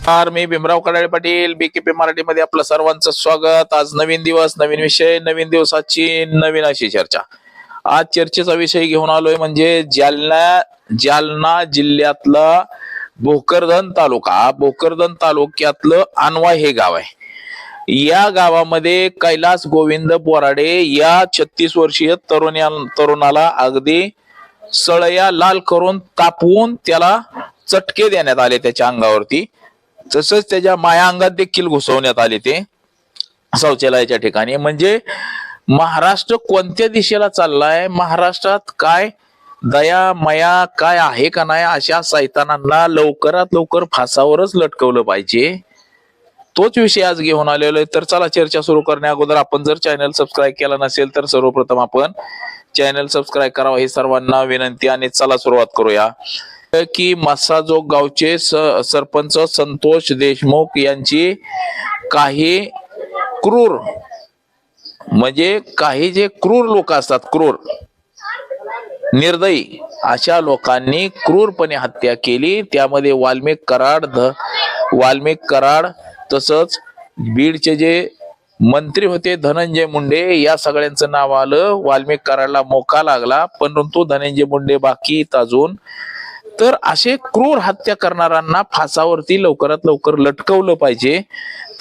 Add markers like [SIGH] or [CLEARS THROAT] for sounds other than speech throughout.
नमस्कार मी भीमराव कडाळे पाटील बीकेपी मराठीमध्ये आपलं सर्वांचं स्वागत. आज नवीन दिवस नवीन विषय नवीन दिवसाची नवीन अशी चर्चा. आज चर्चेचा विषय घेऊन आलोय म्हणजे जालना जालना जिल्ह्यातला भोकरदन तालुका. भोकरदन तालुक्यातलं अनवा हे गाव आहे. या गावामध्ये कैलास गोविंद बोराडे या छत्तीस वर्षीय तरुण्या तरुणाला अगदी सळया लाल करून तापवून त्याला चटके देण्यात आले त्याच्या अंगावरती. तसंच त्याच्या माया अंगात देखील घुसवण्यात आले ते शौचालयाच्या ठिकाणी. म्हणजे महाराष्ट्र कोणत्या दिशेला चाललाय? महाराष्ट्रात काय दया मया काय आहे का नाही अशा सैतानांना लवकरात लवकर फासावरच लटकवलं पाहिजे. तोच विषय आज घेऊन आलेलो आहे. तर चला चर्चा सुरू करण्या अगोदर आपण जर चॅनल सबस्क्राईब केला नसेल तर सर्वप्रथम आपण चॅनल सबस्क्राईब करावं हे सर्वांना विनंती आणि चला सुरुवात करूया. की मसाजोग गावचे सरपंच संतोष देशमुख यांची काही क्रूर म्हणजे काही जे क्रूर लोक असतात क्रूर निर्दयी अशा लोकांनी क्रूरपणे हत्या केली. त्यामध्ये वाल्मिक कराड ध वाल्मिक कराड तसंच बीडचे जे मंत्री होते धनंजय मुंडे या सगळ्यांचं नाव आलं. वाल्मिक कराडला मोका लागला परंतु धनंजय मुंडे बाकी अजून. तर असे क्रूर हत्या करणाऱ्यांना फासावरती लवकरात लवकर लटकवलं पाहिजे.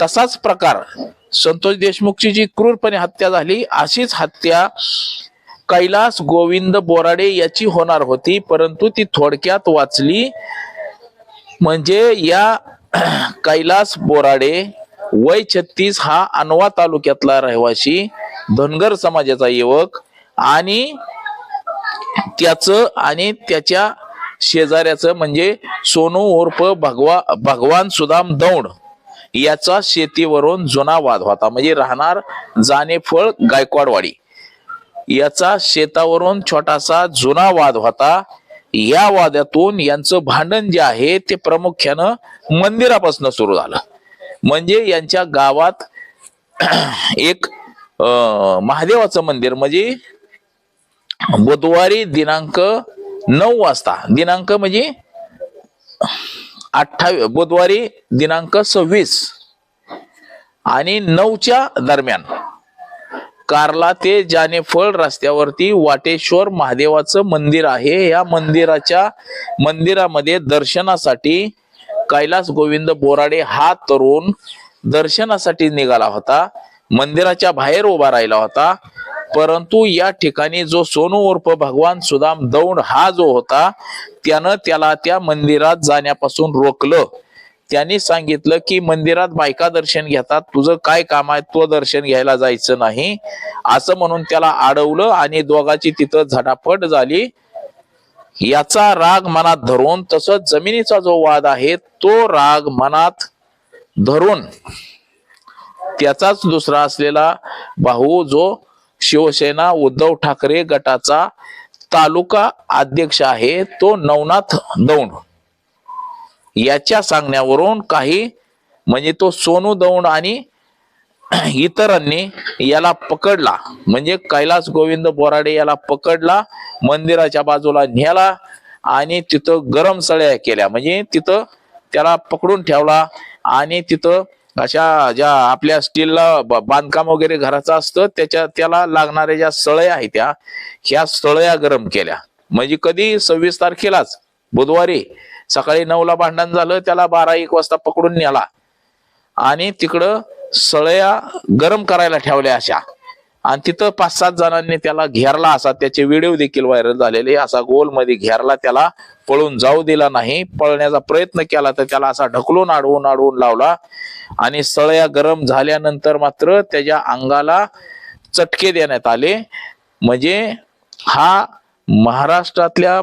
तसाच प्रकार संतोष देशमुखची जी क्रूरपणे हत्या झाली अशीच हत्या कैलास गोविंद बोराडे याची होणार होती. परंतु ती थोडक्यात वाचली म्हणजे या [CLEARS THROAT] कैलास बोराडे वय छत्तीस हा अनवा तालुक्यातला रहिवासी धनगर समाजाचा युवक आणि त्याचं आणि त्याच्या शेजाऱ्याचं म्हणजे सोनू उर्फ भगवा भगवान सुदाम दौंड याचा शेतीवरून जुना वाद होता. म्हणजे राहणार जानेफळ गायकवाडवाडी. याचा शेतावरून छोटासा जुना वाद होता. या वादातून यांचं भांडण जे आहे ते प्रामुख्यानं मंदिरापासून सुरू झालं. म्हणजे यांच्या गावात [CLEARS THROAT] एक महादेवाचं मंदिर. म्हणजे बुधवारी दिनांक नऊ वाजता दिनांक म्हणजे अठ्ठावीस बुधवारी दिनांक सव्वीस. आणि नऊच्या दरम्यान कारला ते जानेफळ रस्त्यावरती वाटेश्वर महादेवाचं मंदिर आहे. या मंदिराच्या मंदिरामध्ये दर्शनासाठी कैलास गोविंद बोराडे हा तरुण दर्शनासाठी निघाला होता. मंदिराच्या बाहेर उभा राहिला होता. परंतु या ठिकाणी जो सोनू उर्फ भगवान सुदाम दौंड हा जो होता त्यानं त्याला त्या मंदिरात जाण्यापासून रोखलं. त्यांनी सांगितलं की मंदिरात बायका दर्शन घेतात तुझं काय काम आहे? तो दर्शन घ्यायला जायचं नाही. असं म्हणून त्याला अडवलं आणि दोघाची तिथं झटापट झाली. याचा राग मनात धरून तसंच जमिनीचा जो वाद आहे तो राग मनात धरून त्याचाच दुसरा असलेला भाऊ जो शिवसेना उद्धव ठाकरे गटाचा तालुका अध्यक्ष आहे तो नवनाथ दौंड. याच्या सांगण्यावरून काही म्हणजे तो सोनू दौंड आणि [CLEARS THROAT] इतरांनी याला पकडला. म्हणजे कैलास गोविंद बोराडे याला पकडला मंदिराच्या बाजूला न्याला आणि तिथं गरम सळ्या केल्या. म्हणजे तिथं त्याला पकडून ठेवला आणि तिथं अशा ज्या आपल्या स्टीलला ब- बांधकाम वगैरे घराचं असतं त्याच्या त्याला लागणाऱ्या ज्या सळया आहेत त्या ह्या सळया गरम केल्या. म्हणजे कधी सव्वीस तारखेलाच बुधवारी सकाळी नऊला भांडण झालं त्याला बारा एक वाजता पकडून नेला. आणि तिकडं सळया गरम करायला ठेवल्या अशा. आणि तिथं पाच सात जणांनी त्याला घेरला असा. त्याचे व्हिडिओ देखील व्हायरल झालेले. असा गोलमध्ये घेरला त्याला. पळून जाऊ दिला नाही. पळण्याचा प्रयत्न केला तर त्याला असा ढकलून अडवून अडवून लावला. आणि सळया गरम झाल्यानंतर मात्र त्याच्या अंगाला चटके देण्यात आले. म्हणजे हा महाराष्ट्रातल्या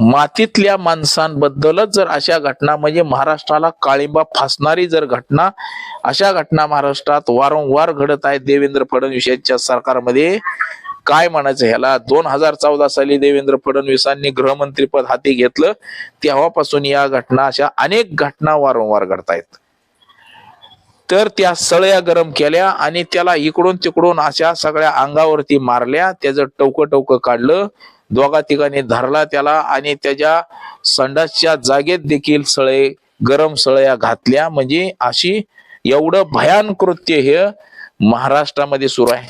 मातीतल्या माणसांबद्दलच जर अशा घटना म्हणजे महाराष्ट्राला काळिंबा फासणारी जर घटना अशा घटना महाराष्ट्रात वारंवार घडत आहेत. देवेंद्र फडणवीस यांच्या सरकारमध्ये काय म्हणायचं ह्याला? दोन हजार चौदा साली देवेंद्र फडणवीसांनी गृहमंत्रीपद हाती घेतलं. तेव्हापासून या घटना अशा अनेक घटना वारंवार घडतायत. तर त्या सळया गरम केल्या आणि त्याला इकडून तिकडून अशा सगळ्या अंगावरती मारल्या. त्याचं टवकं टवकं काढलं. दोघा ठिकाणी धरला त्याला आणि त्याच्या संडासच्या जागेत देखील सळे गरम सळया घातल्या. म्हणजे अशी एवढं भयान कृत्य हे महाराष्ट्रामध्ये सुरू आहे.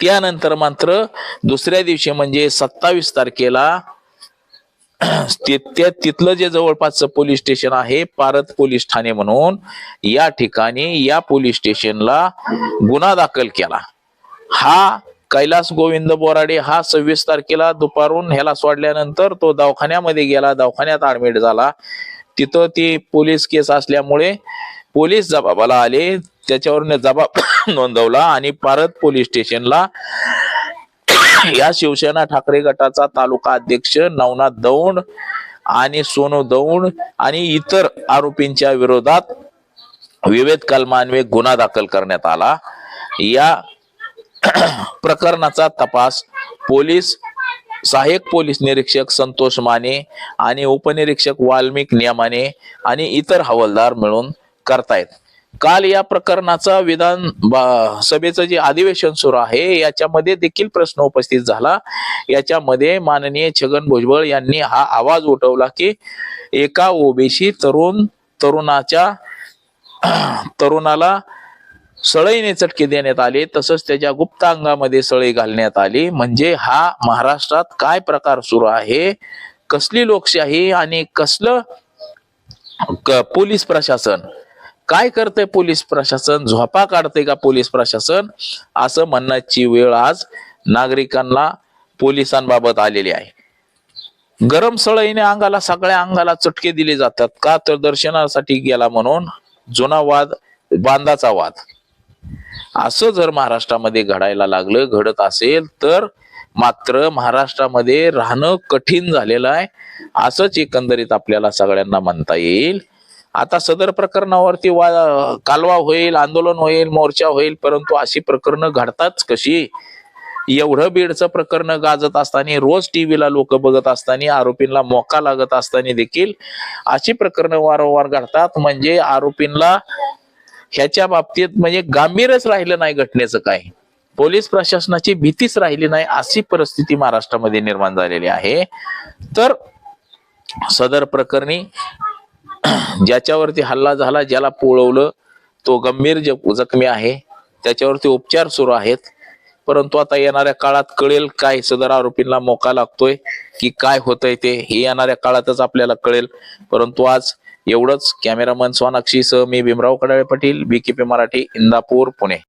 त्यानंतर मात्र दुसऱ्या दिवशी म्हणजे सत्तावीस तारखेला [CLEARS THROAT] त्या तिथलं जे जवळपासचं पोलीस स्टेशन आहे पारत पोलीस ठाणे म्हणून या ठिकाणी या पोलीस स्टेशनला गुन्हा दाखल केला. हा कैलास गोविंद बोराडे हा सव्वीस तारखेला दुपारून ह्याला सोडल्यानंतर तो दवाखान्यामध्ये गेला. दवाखान्यात ऍडमिट झाला. तिथं ती पोलीस केस असल्यामुळे पोलीस जबाबाला आले. त्याच्यावरनं जबाब [COUGHS] नोंदवला आणि पारत पोलीस स्टेशनला [COUGHS] या शिवसेना ठाकरे गटाचा तालुका अध्यक्ष नवनाथ दौंड आणि सोनू दौंड आणि इतर आरोपींच्या विरोधात विविध कलमान्वये गुन्हा दाखल करण्यात आला. या प्रकरणाचा तपास पोलीस सहाय्यक पोलीस निरीक्षक संतोष माने आणि उपनिरीक्षक वाल्मिक नियमाने आणि इतर हवालदार मिळून करतायत. काल या प्रकरणाचा विधान सभेचं जे अधिवेशन सुरू आहे याच्यामध्ये देखील प्रश्न उपस्थित झाला. याच्यामध्ये माननीय छगन भुजबळ यांनी हा आवाज उठवला की एका ओबीसी तरुण तरुणाच्या तरुणाला सळईने चटके देण्यात आले तसंच त्याच्या गुप्त अंगामध्ये सळई घालण्यात आली. म्हणजे हा महाराष्ट्रात काय प्रकार सुरू आहे? कसली लोकशाही आणि कसलं पोलीस प्रशासन? काय करतंय पोलीस प्रशासन? झोपा काढते का पोलीस प्रशासन? असं म्हणण्याची वेळ आज नागरिकांना पोलिसांबाबत आलेली आहे. गरम सळईने अंगाला सगळ्या अंगाला चटके दिले जातात. का? तर दर्शनासाठी गेला म्हणून जुना वाद बांधाचा वाद. असं जर महाराष्ट्रामध्ये घडायला लागलं घडत असेल तर मात्र महाराष्ट्रामध्ये राहणं कठीण झालेलं आहे. असंच एकंदरीत आपल्याला सगळ्यांना म्हणता येईल. आता सदर प्रकरणावरती वा कालवा होईल आंदोलन होईल मोर्चा होईल परंतु अशी प्रकरणं घडताच कशी? एवढं बीडचं प्रकरण गाजत असताना रोज टीव्हीला लोक बघत असताना आरोपींना मोका लागत असताना देखील अशी प्रकरणं वारंवार घडतात. म्हणजे आरोपींना ह्याच्या बाबतीत म्हणजे गांभीर्यच राहिलं नाही घटनेचं काय पोलीस प्रशासनाची भीतीच राहिली नाही अशी परिस्थिती महाराष्ट्रामध्ये निर्माण झालेली आहे. तर सदर प्रकरणी ज्याच्यावरती हल्ला झाला ज्याला पोळवलं तो गंभीर ज- जखमी आहे. त्याच्यावरती उपचार सुरू आहेत. परंतु आता येणाऱ्या काळात कळेल काय सदर आरोपींना मोका लागतोय की काय होतंय ते हे येणाऱ्या काळातच आपल्याला कळेल. परंतु आज एवढंच. कॅमेरामन सोनाक्षी सह मी भीमराव कडाळे पाटील बीकेपी मराठी इंदापूर पुणे.